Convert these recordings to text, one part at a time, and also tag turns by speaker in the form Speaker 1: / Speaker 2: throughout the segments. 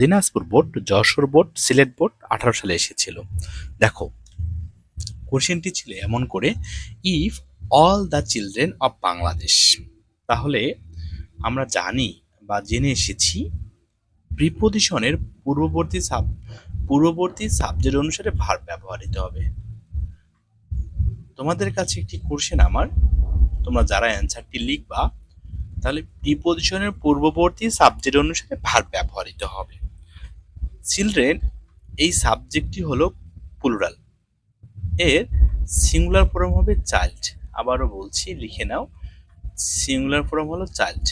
Speaker 1: Dinajpur board, Jessore board, Sylhet board আঠারো সালে এসেছিল। দেখো, কোশ্চেনটি ছিল এমন করে if all the children of Bangladesh তাহলে আমরা জানি বা জেনে এসেছি প্রিপোজিশনের পূর্ববর্তী সাব পূর্ববর্তী সাবজেক্ট অনুসারে ভার ব্যবহৃত হবে। তোমাদের কাছে একটি কোশ্চেন আমার, তোমরা যারা অ্যান্সারটি লিখবা, তাহলে প্রিপোজিশনের পূর্ববর্তী সাবজেক্ট অনুসারে ভার ব্যবহৃত হবে। চিলড্রেন এই সাবজেক্টটি হলো প্লুরাল এর সিঙ্গুলার ফর্ম হবে চাইল্ড আবারও বলছি, লিখে নাও। সিঙ্গুলার ফর্ম হলো চাইল্ড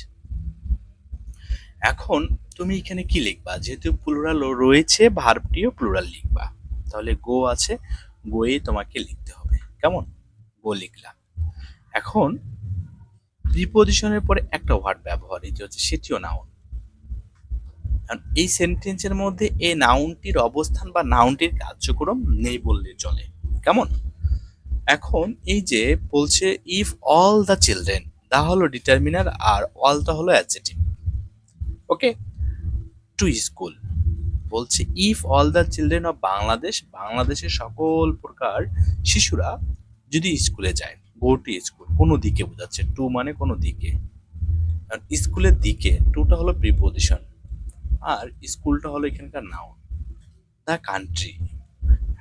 Speaker 1: এখন তুমি এখানে কি লিখবা? যেহেতু প্লুরাল রয়েছে ভার্বটিও প্লুরাল লিখবা। তাহলে গো আছে গোয়ে তোমাকে লিখতে হবে। কেমন? গো লিখলাম। এখন প্রিপোজিশনের পরে একটা ওয়ার্ড ব্যবহৃত হচ্ছে সেটিও নাউন কারণ এই সেন্টেন্সের মধ্যে এই নাউনটির অবস্থান বা নাউনটির কার্যক্রম নেই বললে চলে। কেমন? এখন এই যে বলছে if all the children the হলো ডিটারমিনার আর অলটা হলো অ্যাডজেটিভ ওকে টু স্কুল বলছে if all the children of Bangladesh বাংলাদেশের সকল প্রকার শিশুরা যদি স্কুলে যায় গো টু স্কুল কোনো দিকে বোঝাচ্ছে টু মানে কোনো দিকে। স্কুলের দিকে টুটা হলো প্রিপোজিশন আর স্কুলটা হলো এখানকার নাউন দ্য কান্ট্রি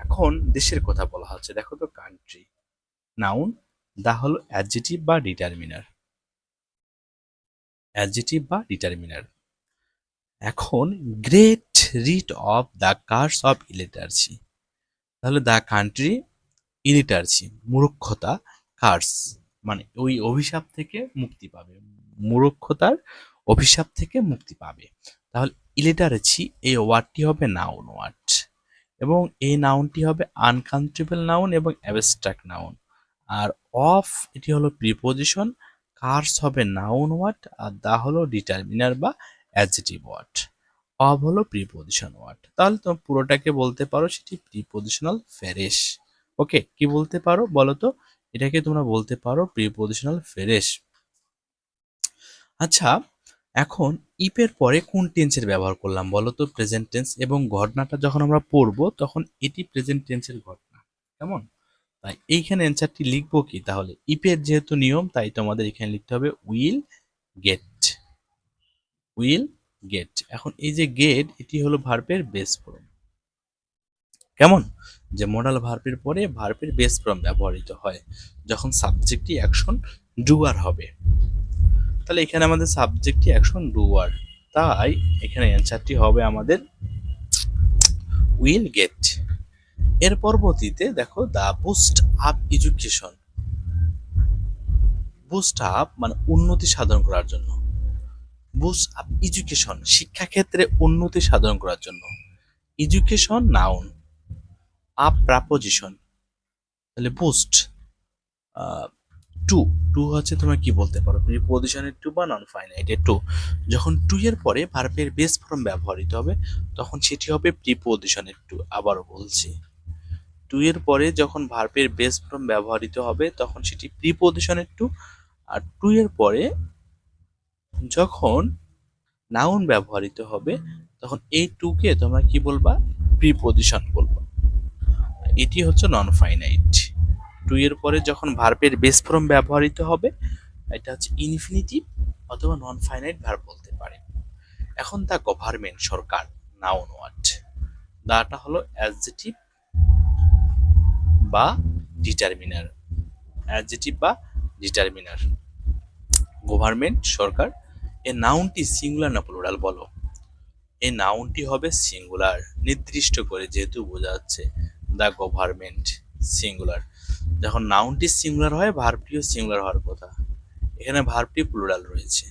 Speaker 1: এখন দেশের কথা বলা হচ্ছে, দেখো তো কান্ট্রি নাউন দা হলো অ্যাডজেটিভ বা ডিটারমিনার অ্যাডজেটিভ বা ডিটারমিনার এখন get rid of the curse of illiteracy তাহলে দ্য কান্ট্রি ইলিটার্সি মূর্খতা কার্স মানে ওই অভিশাপ থেকে মুক্তি পাবে। মূর্খতার অভিশাপ থেকে মুক্তি পাবে। তাহলে ইলিটারেছি এই ওয়ার্ডটি হবে নাউন ওয়ার্ড এবং এই নাউনটি হবে আনকাউন্টেবল নাউন এবং অ্যাবস্ট্রাক্ট নাউন আর অফ এটি হলো প্রিপোজিশন কার্স হবে নাউন ওয়ার্ড আর দা হলো ডিটারমিনার বা অ্যাডজেটিভ ওয়ার্ড অফ হলো প্রিপোজিশন ওয়ার্ড তাহলে তুমি পুরোটাকে বলতে পারো সেটি প্রিপোজিশনাল ফেরেশ ওকে কি বলতে পারো বলো তো? এটাকে তোমরা বলতে পারো প্রিপোজিশনাল ফেরেশ আচ্ছা এখন ইপের পরে কোন টেন্সের ব্যবহার করলাম বলো তো? প্রেজেন্ট টেন্স এবং ঘটনাটা যখন আমরা পড়ব তখন এটি প্রেজেন্ট টেন্সের ঘটনা, কেমন? তাই এইখানে অ্যান্সারটি লিখব কি? তাহলে ইপের যেহেতু নিয়ম, তাই তোমাদের এখানে লিখতে হবে উইল গেট উইল গেট এখন এই যে গেট এটি হলো ভার্বের বেস ফর্ম কেমন? যে মোডাল ভার্বের পরে ভার্বের বেস ফর্ম ব্যবহৃত হয়, যখন সাবজেক্টটি অ্যাকশন ডুয়ার হবে। তাহলে এখানে আমাদের সাবজেক্টটি অ্যাকশন ডুয়ার তাই এখানে অ্যান্সারটি হবে আমাদের উইল গেটের পরবর্তীতে দেখো the boost up education boost up মানে উন্নতি সাধন করার জন্য। বুস্ট আপ এডুকেশন শিক্ষাক্ষেত্রে উন্নতি সাধন করার জন্য। এডুকেশন নাউন আপ প্রাপোজিশন তাহলে বুস্ট টু টু হচ্ছে তোমরা কি বলতে পারো? প্রিপোজিশনের টু বা নন ফাইনাইটের টু যখন টু এর পরে ভার্বের বেস ফর্ম ব্যবহৃত হবে, তখন সেটি হবে প্রিপোজিশনের টু আবারও বলছি। টু এর পরে যখন ভার্বের বেস ফর্ম ব্যবহৃত হবে, তখন সেটি প্রিপোজিশনের টু আর টু এর পরে যখন নাউন ব্যবহৃত হবে, তখন এই টুকে তোমরা কি বলবা? প্রিপোজিশন বলবা। এটি হচ্ছে নন ফাইনাইট টু এর পরে যখন ভার্বের বেস ফর্ম ব্যবহৃত হবে, এটা হচ্ছে ইনফিনিটিভ অথবা নন ফাইনাইট ভার্ব বলতে পারে। এখন দা গভর্নমেন্ট সরকার নাউন ওয়ার্ড দাটা হলো অ্যাডজেটিভ বা ডিটারমিনার অ্যাডজেটিভ বা ডিটারমিনার গভর্নমেন্ট সরকার, এ নাউনটি সিঙ্গুলার না প্লুরাল বলো? এই নাউনটি হবে সিঙ্গুলার নির্দিষ্ট করে যেহেতু বোঝা যাচ্ছে দ্য গভর্নমেন্ট সিঙ্গুলার যখন নাউনটি সিঙ্গুলার হয়, ভার্বটিও সিঙ্গুলার হওয়ার কথা। এখানে ভার্বটি প্লুরাল রয়েছে।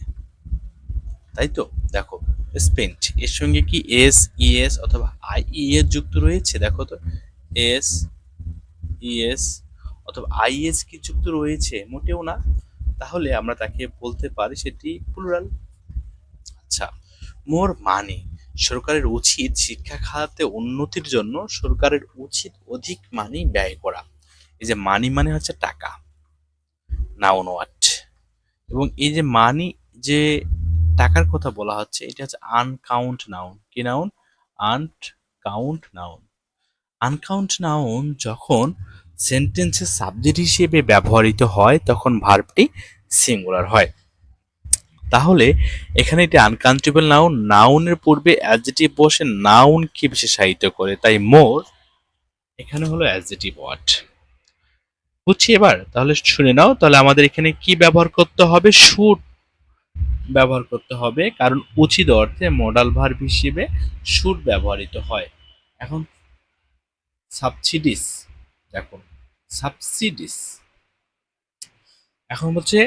Speaker 1: তাই তো? দেখো, স্পেন্ট, এর সঙ্গে কি এস ইএস অথবা আই এস যুক্ত রয়েছে? দেখো তো, এস ইএস অথবা আইএস কি যুক্ত রয়েছে? মোটেও না। তাহলে আমরা তাকে বলতে পারি সেটি প্লুরাল। আচ্ছা মোর মানে সরকারের উচিত শিক্ষা খাতে উন্নতির জন্য সরকারের উচিত অধিক মানি ব্যয় করা। এই যে মানি মানে হচ্ছে টাকা নাউন ওয়াট এবং এই যে মানি যে টাকার কথা বলা হচ্ছে, এটা হচ্ছে আনকাউন্ট নাউন কি noun uncount noun uncount noun যখন সেন্টেন্সের সাবজেক্ট হিসেবে ব্যবহৃত হয়, তখন ভার্বটি সিঙ্গুলার হয়। তাহলে এখানে এটি আনকাউন্টেবল নাউন নাউনের পূর্বে অ্যাডজেটিভ বসে নাউনকে বিশেষায়িত করে, তাই মোর এখানে হলো অ্যাডজেটিভ ওয়ার্ড বুঝছি এবার? তাহলে শুনে নাও, তাহলে আমাদের এখানে কি ব্যবহার করতে হবে? শুট ব্যবহার করতে হবে, কারণ উচিত অর্থে মডাল ভার্ব হিসেবে শুট ব্যবহৃত হয়। এখন সাবসিডিস দেখুন সাবসিডিস এখন হচ্ছে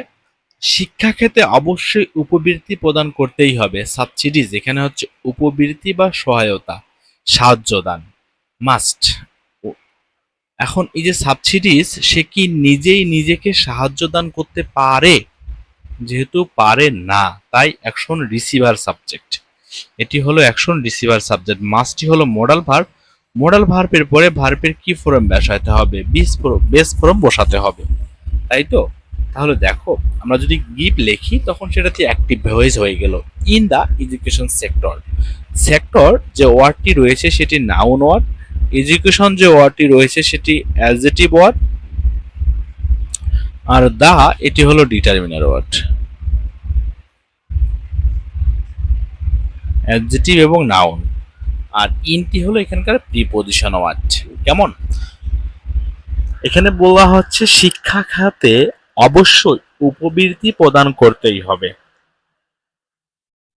Speaker 1: শিক্ষা ক্ষেত্রে অবশ্যই উপবৃত্তি প্রদান করতেই হবে। সাবসিডিজ এখানে হচ্ছে উপবৃত্তি বা সহায়তা, সাহায্য দান মাস্ট এখন এই যে সাবসিডিজ সে কি নিজেই নিজেকে সাহায্য দান করতে পারে? যেহেতু পারে না, তাই অ্যাকশন রিসিভার সাবজেক্ট এটি হলো অ্যাকশন রিসিভার সাবজেক্ট মাস্টটি হলো মোডাল ভার্ব মোডাল ভার্বের পরে ভার্বের কি ফর্ম বসাতে হবে? বিস বেস ফর্ম বসাতে হবে। তাই তো? তাহলে দেখো, আমরা যদি গিভ লিখি, তখন সেটাতে অ্যাক্টিভ ভয়েস হয়ে গেল। In the education sector sector যে ওয়ার্ডটি রয়েছে, সেটি নাউন ওয়ার্ড এডুকেশন যে ওয়ার্ডটি রয়েছে সেটি অ্যাডজেটিভ ওয়ার্ড আর দা, এটি হলো ডিটারমিনার ওয়ার্ড অ্যাডজেটিভ এবং নাউন আর ইনটি হলো এখানকার প্রিপোজিশন ওয়ার্ড কেমন? এখানে বলা হচ্ছে শিক্ষা খাতে অবশ্যই উপবৃত্তি প্রদান করতেই হবে।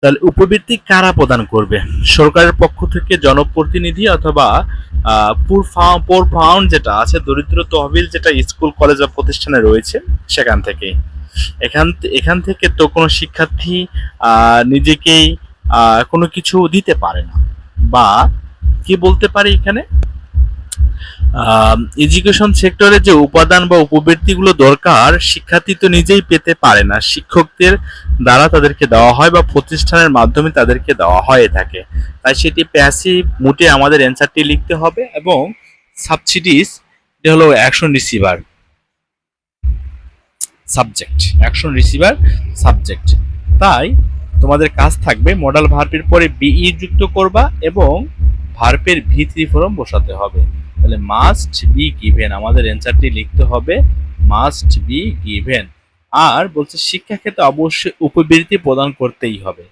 Speaker 1: তাহলে উপবৃত্তি কারা প্রদান করবে? সরকারের পক্ষ থেকে জনপ্রতিনিধি অথবা পুর ফাউন্ড যেটা আছে, দরিদ্র তহবিল যেটা স্কুল, কলেজ বা প্রতিষ্ঠানে রয়েছে, সেখান থেকে। এখান এখান থেকে তো কোনো শিক্ষার্থী নিজেকেই কোনো কিছু দিতে পারে না। বা কি বলতে পারি এখানে? এডুকেশন সেক্টরে যে উপাদান বা উপবৃত্তিগুলো দরকার, শিক্ষার্থী তো নিজেই পেতে পারে না। শিক্ষকদের দ্বারা তাদেরকে দেওয়া হয় বা প্রতিষ্ঠানের মাধ্যমে তাদেরকে দেওয়া হয়ে থাকে। তাই সেটি প্যাসিভ মুটে আমাদের অ্যান্সারটি লিখতে হবে এবং সাবসিডিস এটা হলো action receiver subject action receiver subject তাই তোমাদের কাজ থাকবে মডাল ভার্বের পরে বিই যুক্ত করবা এবং ভার্বের ভি থ্রি ফর্ম বসাতে হবে। তাহলে মাস্ট বি গিভেন আমাদের অ্যান্সারটি লিখতে হবে মাস্ট বি গিভেন আর বলছে শিক্ষাক্ষেত্রে অবশ্যই উপবৃত্তি প্রদান করতেই হবে।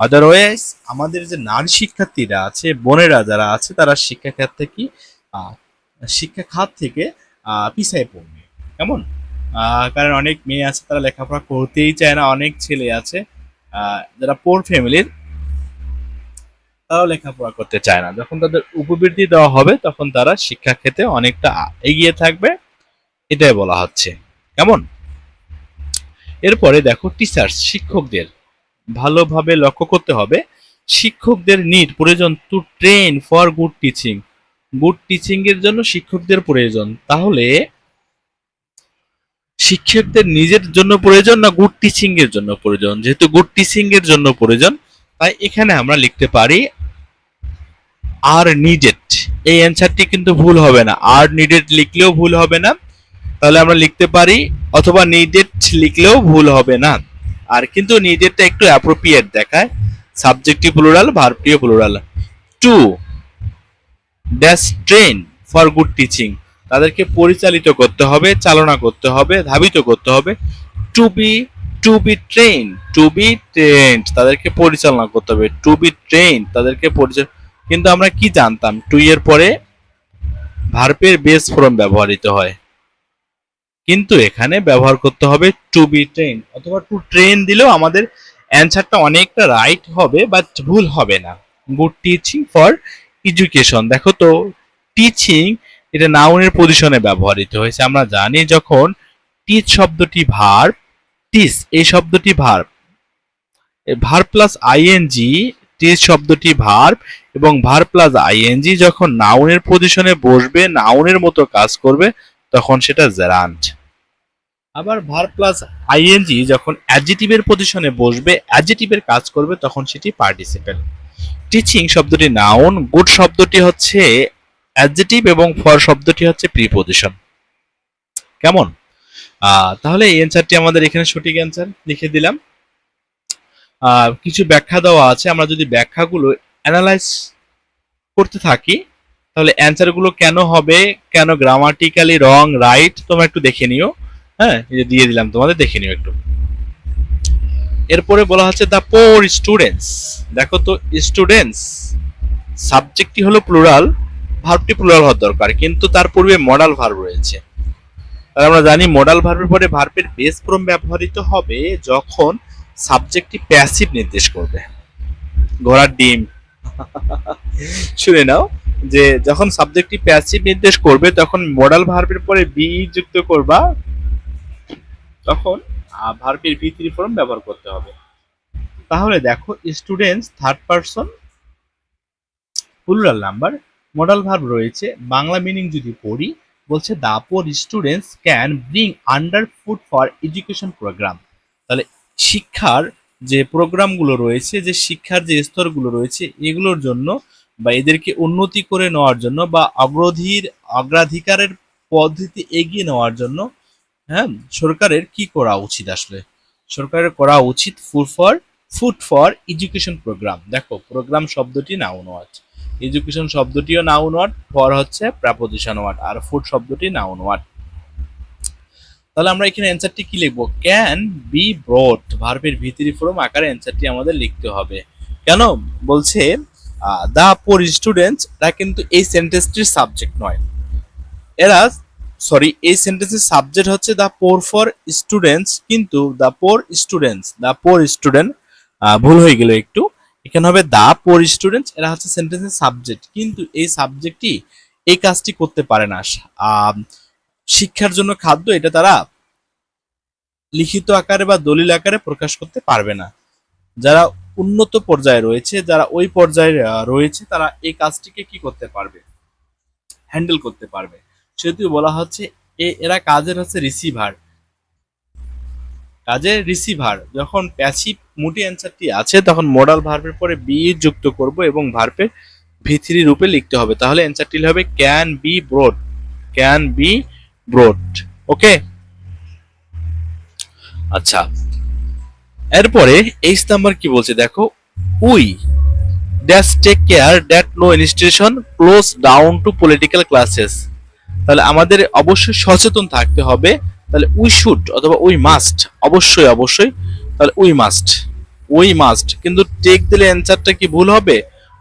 Speaker 1: আদারওয়াইজ আমাদের যে নারী শিক্ষার্থীরা আছে বোনেরা যারা আছে তারা শিক্ষাক্ষেত্রে কি আহ, শিক্ষা খাত থেকে পিছায় পড়বে। কেমন? কারণ অনেক মেয়ে আছে তারা লেখাপড়া করতেই চায় না অনেক ছেলে আছে যারা পোর ফ্যামিলির তারাও লেখাপড়া করতে চায় না। যখন তাদের উপবৃত্তি দেওয়া হবে, তখন তারা শিক্ষাক্ষেত্রে অনেকটা এগিয়ে থাকবে, এটাই বলা হচ্ছে। কেমন? এরপরে দেখো টিচার্স শিক্ষকদের ভালোভাবে লক্ষ্য করতে হবে। শিক্ষকদের নিড প্রয়োজন to train for good teaching good teaching এর জন্য শিক্ষকদের প্রয়োজন। তাহলে শিক্ষকদের নিজের জন্য প্রয়োজন না গুড টিচিং এর জন্য প্রয়োজন? যেহেতু গুড টিচিং এর জন্য প্রয়োজন, তাই এখানে আমরা লিখতে পারি আর নিডেড এই অ্যান্সারটি কিন্তু ভুল হবে না। আর নিডেড লিখলেও ভুল হবে না। তাহলে আমরা লিখতে পারি, অথবা নিডেড লিখলেও ভুল হবে না। আর কিন্তু নিডেডটা একটু অ্যাপ্রোপ্রিয়েট দেখায়। Subjective plural ভার্বটিও plural to dash train for good teaching তাদেরকে পরিচালিত করতে হবে, চালনা করতে হবে, ধাবিত করতে হবে। To be to be train to be trained তাদেরকে পরিচালনা করতে হবে। টু বি ট্রেন তাদেরকে পরিচালনা কিন্তু আমরা কি জানতাম? টু এর পরে ভার্বের বেস ফর্ম ব্যবহৃত হয়। কিন্তু এখানে ব্যবহার করতে হবে টু বি ট্রেন অথবা টু ট্রেন দিলেও আমাদের অ্যান্সারটা অনেকটা রাইট হবে বাট ভুল হবে না। গুড টিচিং ফর এডুকেশন দেখো তো টিচিং এটা নাউনের পজিশনে ব্যবহৃত হয়েছে। আমরা জানি যখন টিচ শব্দটি ভার্ব টিস এই শব্দটি verb verb plus ING teach শব্দটি ভার্ব এবং ভার প্লাস আইএনজি যখন নাউনের পজিশনে বসবে নাউনের মতো কাজ করবে, তখন সেটা জেরান্ট আবার ভার প্লাস আইএনজি যখন অ্যাডজেটিভের পজিশনে বসবে অ্যাডজেটিভের কাজ করবে, তখন সেটি পার্টিসিপেল টিচিং শব্দটি নাউন গুড শব্দটি হচ্ছে অ্যাডজেটিভ এবং ফর শব্দটি হচ্ছে প্রিপোজিশন কেমন? তাহলে এই অ্যান্সারটি আমাদের এখানে সঠিক অ্যান্সার লিখে দিলাম। কিছু ব্যাখ্যা দেওয়া আছে। আমরা যদি ব্যাখ্যাগুলো অ্যানালাইজ করতে থাকি, তাহলে অ্যান্সারগুলো কেন হবে, কেন গ্রামাটিক্যালি রং রাইট তোমরা একটু দেখে নিও। হ্যাঁ যে দিয়ে দিলাম তোমাদের, দেখে নিও একটু। এরপরে বলা হচ্ছে দ্য পোর স্টুডেন্টস দেখো তো স্টুডেন্টস সাবজেক্টটি হলো প্লুরাল ভার্বটি প্লুরাল হওয়ার দরকার, কিন্তু তার পূর্বে মডাল ভার্ব রয়েছে। আর আমরা জানি মডাল ভার্বের পরে ভার্বের বেস ফর্ম ব্যবহৃত হবে যখন সাবজেক্টটি প্যাসিভ নির্দেশ করবে। ঘোড়ার ডিম শুনে নাও যে যখন সাবজেক্টটি প্যাসিভ নির্দেশ করবে, তখন মডাল ভার্বের পরে বি যুক্ত করবা, তখন ভার্বের ভি থ্রি ফর্ম ব্যবহার করতে হবে। তাহলে দেখো students third person plural number modal verb রয়েছে, বাংলা মিনিং যদি পড়ি, বলছে the poor students can bring under food for education program তাহলে শিক্ষার যে প্রোগ্রামগুলো রয়েছে, যে শিক্ষার যে স্তরগুলো রয়েছে, এগুলোর জন্য বা এদেরকে উন্নতি করে নেওয়ার জন্য বা অগ্রধির, অগ্রাধিকারের পদ্ধতি এগিয়ে নেওয়ার জন্য হ্যাঁ সরকারের কি করা উচিত আসলে? সরকারের করা উচিত food for food for education program দেখো প্রোগ্রাম শব্দটি নাউন ওয়ার্ড এডুকেশন শব্দটিও নাউন ওয়ার্ড ফর হচ্ছে প্রাপোজিশন ওয়ার্ড আর ফুড শব্দটি নাউন ওয়ার্ড তাহলে আমরা এখানে অ্যান্সারটি কি লিখব? ক্যান বি ব্রড ভার্বের ভিতরি ফর্ম আকারে অ্যান্সারটি আমাদের লিখতে হবে। কেন? বলছে দা পোর স্টুডেন্টস এরা কিন্তু এই সেন্টেন্সটির সাবজেক্ট নয়। এরা সরি এই সেন্টেন্সের সাবজেক্ট হচ্ছে দা পোর ফর স্টুডেন্টস কিন্তু the poor students the poor student ভুল হয়ে গেল একটু। এখানে হবে দা পোর স্টুডেন্টস এরা হচ্ছে সেন্টেন্সের সাবজেক্ট কিন্তু এই সাবজেক্টটি এই কাজটি করতে পারে না। শিক্ষার জন্য খাদ্য এটা তারা লিখিত আকারে বা দলিল আকারে প্রকাশ করতে পারবে না। যারা উন্নত পর্যায়ে রয়েছে, যারা ওই পর্যায়ে রয়েছে, তারা এই কাজটিকে কি করতে পারবে? হ্যান্ডেল করতে পারবে। সেহেতু বলা হচ্ছে, এ- এরা কাজের হচ্ছে রিসিভার। কাজের রিসিভার, যখন প্যাসিভ মুটি অ্যান্সারটি আছে, তখন মডাল ভার্বের পরে বি যুক্ত করব এবং ভার্বের ভিথরি রূপে লিখতে হবে। তাহলে অ্যান্সারটি হবে, can be broad. Can be broad okay আচ্ছা। এরপরে এইচ নাম্বার কি বলছে? দেখো, we dash take care that no institution close down to political classes. তাহলে আমাদের অবশ্যই সচেতন থাকতে হবে। তাহলে উই শুড অথবা উই মাস্ট, অবশ্যই অবশ্যই, তাহলে উই মাস্ট উই মাস্ট। কিন্তু টেক দিলে অ্যান্সারটা কি ভুল হবে?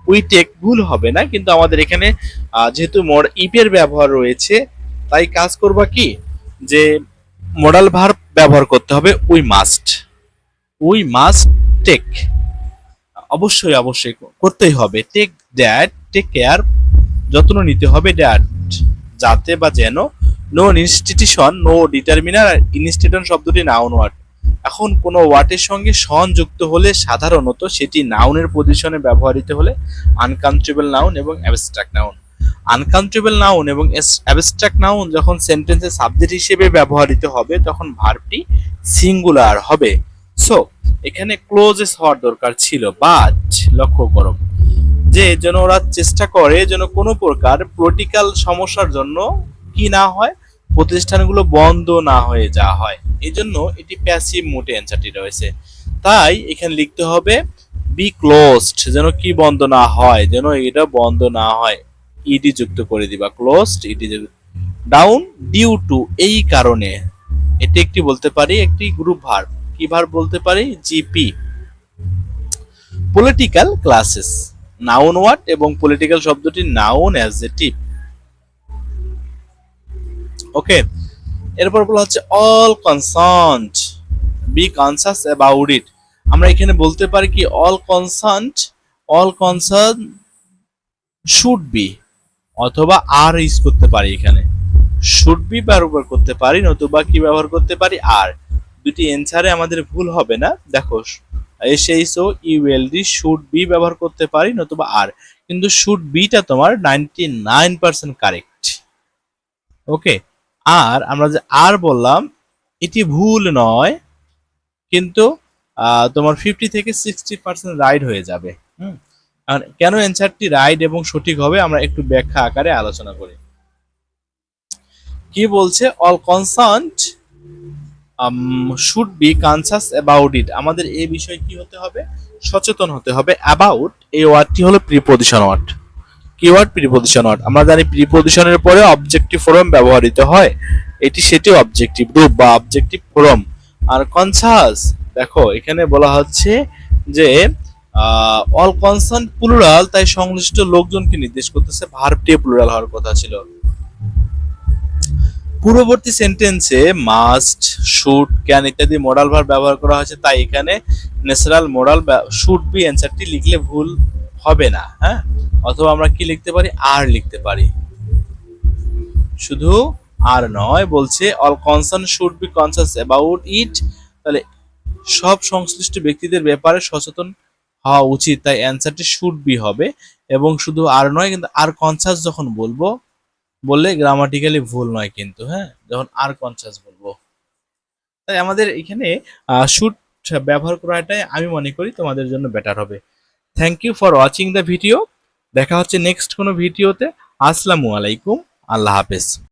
Speaker 1: উই টেক ভুল হবে না। কিন্তু আমাদের এখানে যেহেতু মোর ইপের ব্যবহার রয়েছে তাই কাজ করবা কি? যে মডাল ভার্ব ব্যবহার করতে হবে we must we must take অবশ্যই অবশ্যই করতেই হবে। টেক দ্যাট টেক কেয়ার যত্ন নিতে হবে দ্যাট যাতে বা যেন no institution no determiner institution শব্দটি নাউন ওয়ার্ড এখন কোনো ওয়ার্ডের সঙ্গে সন যুক্ত হলে, সাধারণত সেটি নাউনের পজিশনে ব্যবহৃত হলে আনকাউন্টেবল নাউন এবং অ্যাবস্ট্রাক্ট নাউন আনকাউন্টেবল নাউন এবং অ্যাবস্ট্রাক্ট নাউন যখন সেন্টেন্সে সাবজেক্ট হিসেবে ব্যবহৃত হবে, তখন ভার্বটি সিঙ্গুলার হবে। সো এখানে ক্লোজেস হওয়ার দরকার ছিল বাট লক্ষ্য করো, যে যেন ওরা চেষ্টা করে যেন কোনো প্রকার পলিটিক্যাল সমস্যার জন্য কি না হয়, প্রতিষ্ঠানগুলো বন্ধ না হয়ে যাওয়া হয়। এই জন্য এটি প্যাসিভ মোটে অ্যান্সারটি রয়েছে। তাই এখানে লিখতে হবে বি ক্লোজড যেন কি বন্ধ না হয়, যেন এটা বন্ধ না হয়। ইডি যুক্ত করে দিবা closed ED down due to এই কারণে। এটি একটি বলতে পারি একটি গ্রুপ ভার্ব কি ভার্ব বলতে পারি? জিপি পলিটিক্যাল ক্লাসেস নাউন ওয়ার্ড এবং পলিটিক্যাল শব্দটি নাউন অ্যাডজেটিভ ওকে, এরপর বলা হচ্ছে all concerned be conscious about it আমরা এখানে বলতে পারি কি all concerned all concern should be অথবা আর ইউজ করতে পারি এখানে। শুড বি ব্যবহার করতে পারি, নতুবা কি ব্যবহার করতে পারি? আর দুটি এনসারে আমাদের ভুল হবে না। দেখো S H O SHO ULD should be ব্যবহার করতে পারি, নতুবা আর কিন্তু শুড বিটা তোমার ninety nine percent correct okay আর আমরা যে আর বললাম, এটি ভুল নয়, কিন্তু তোমার ফিফটি থেকে সিক্সটি পার্সেন্ট রাইড হয়ে যাবে। হুম? আর কেন অ্যান্সারটি রাইট এবং সঠিক হবে আমরা একটু ব্যাখ্যা আকারে আলোচনা করি। কি বলছে? All concerned should be conscious about it আমাদের এই বিষয়ে কি হতে হবে? সচেতন হতে হবে। অ্যাবাউট এই ওয়ার্ডটি হলো preposition word keyword preposition word আমরা জানি প্রিপোজিশনের পরে অবজেক্টিভ ফর্ম ব্যবহৃত হয়। এটি সেটি অবজেক্টিভ রূপ বা অবজেক্টিভ ফর্ম আর কনসাস দেখো, এখানে বলা হচ্ছে যে অল কনসার্ন প্লুরাল তাই সংশ্লিষ্ট লোকজনকে নির্দেশ করতেছে ভার্বটি প্লুরাল হওয়ার কথা ছিল। পূর্ববর্তী সেন্টেন্সে মাস্ট শুড ক্যান ইত্যাদি মোডাল ভার্ব ব্যবহার করা হয়েছে, তাই এখানে ন্যাচারাল মোডাল শুড বি অ্যান্সারটি লিখলে ভুল হবে না হ্যাঁ? অথবা আমরা কি লিখতে পারি? আর লিখতে পারি। শুধু আর নয়, বলছে all concern should be conscious about it তাহলে সব সংশ্লিষ্ট ব্যক্তিদের ব্যাপারে সচেতন হওয়া উচিত, তাই অ্যান্সারটি শুড বি হবে। এবং শুধু আর নয়, কিন্তু আর কনসাস যখন বলব, বললে গ্রামাটিক্যালি ভুল নয় কিন্তু হ্যাঁ? যখন আর কনসাস বলব। তাই আমাদের এখানে শুড ব্যবহার করাটাই আমি মনে করি তোমাদের জন্য বেটার হবে। Thank you for watching the video দেখা হচ্ছে নেক্সট কোনো ভিডিওতে আসসালামু আলাইকুম। আল্লাহ হাফেজ।